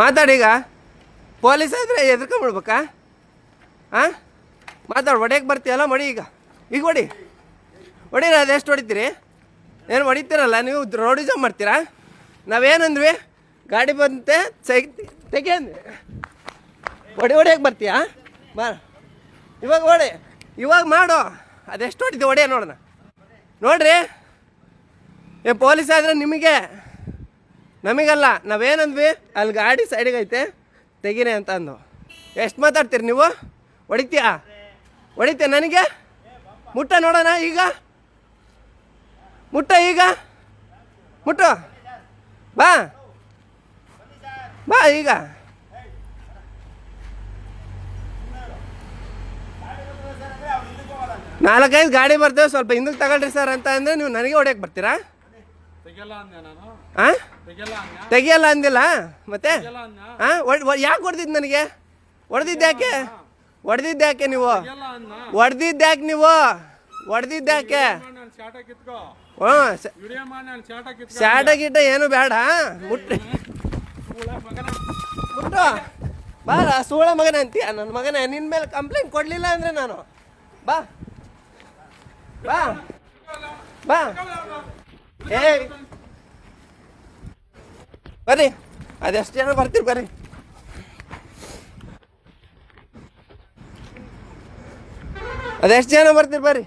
ಮಾತಾಡೀಗ police ಆದರೆ ಎದ್ಕೊಂಬಿಡ್ಬೇಕಾ? ಹಾಂ ಮಾತಾಡು ಒಡೆಯಕ್ಕೆ ಬರ್ತೀಯಲ್ಲ, ಮಡಿ ಈಗ. ಈಗ ಹೊಡಿ ಹೊಡೀರ ಅದೆಷ್ಟು ಹೊಡಿತೀರಿ? ಏನು ಹೊಡಿತೀರಲ್ಲ, ನೀವು ರೋಡಿಸಮ್ ಮಾಡ್ತೀರಾ? ನಾವೇನಂದ್ವಿ? ಗಾಡಿ ಬಂತೆ, ಸೈ ತೆಗೆ ಅಂದ್ವಿ ಹೊಡಿ ಹೊಡಿಯಕ್ಕೆ ಬರ್ತೀಯಾ? ಬಾ. ಇವಾಗ ಹೊಡಿ ಇವಾಗ ಮಾಡು. ಅದೆಷ್ಟು ಹೊಡಿತೀವಿ ಹೊಡೆಯ ನೋಡೋಣ. ನೋಡ್ರಿ. ಏ, ಪೊಲೀಸ್ ಆದರೆ ನಿಮಗೆ ನಮಗಲ್ಲ, ನಾವೇನಂದ್ವಿ? ಅಲ್ಲಿ ಗಾಡಿ ಸೈಡಿಗೆ ಐತೆ, ತೆಗೀರಿ ಅಂತ ಅಂದು ಎಷ್ಟು ಮಾತಾಡ್ತೀರಿ ನೀವು? ಹೊಡಿತೀಯಾ? ಹೊಡಿತೀಯ ನನಗೆ? ಮುಟ್ಟ ನೋಡೋಣ ಈಗ? ಮುಟ್ಟ ಈಗ? ಮುಟ್ಟು? ಬಾ. ಬಾ ಈಗ. ನಾಲ್ಕೈದು ಗಾಡಿ ಬರ್ತೇವೆ, ಸ್ವಲ್ಪ ಹಿಂದಕ್ಕೆ ತಗೊಳ್ರಿ ಸರ್ ಅಂತ ಅಂದರೆ ನೀವು ನನಗೆ ಹೊಡ್ಯಕ್ಕೆ ಬರ್ತೀರಾ? ಹಾಂ ತೆಗಿಯಲ್ಲ ಅಂದ? ತೆಗಿಯಲ್ಲ ಅಂದಿಲ್ಲ? ಮತ್ತೆ? ಹಾಂ ಯಾಕೆ ಹೊಡೆದಿದ್ದು ನನಗೆ? ನೀವು ಯಾಕೆ? ಅಂದ? ಹೊಡೆದಿದ್ದ್ಯಾಕೆ ನೀವು? ಹೊಡೆದಿದ್ದ್ಯಾಕೆ ನಾನು ನೀವು ಹೊಡೆದಿದ್ದ ಹ್ಞೂ ಸ್ಯಾಟ ಗೀಟ ಏನು ಬೇಡ ಮುಟ್ಟು ಬಾರ ಸೂಳ ಮಗನ ಅಂತೀಯ? ನನ್ನ ಮಗನ ನಿನ್ನ ಮೇಲೆ ಕಂಪ್ಲೇಂಟ್ ಕೊಡಲಿಲ್ಲ ಅಂದರೆ ನಾನು. ಬಾ. ಬಾ. ಬಾ. ಏ ಬರ್ರಿ. ಅದೆಷ್ಟು ಜನ ಬರ್ತೀರಿ ಬರ್ರಿ. ಅದೆಷ್ಟು ಜನ ಬರ್ತೀರಿ ಬರ್ರಿ.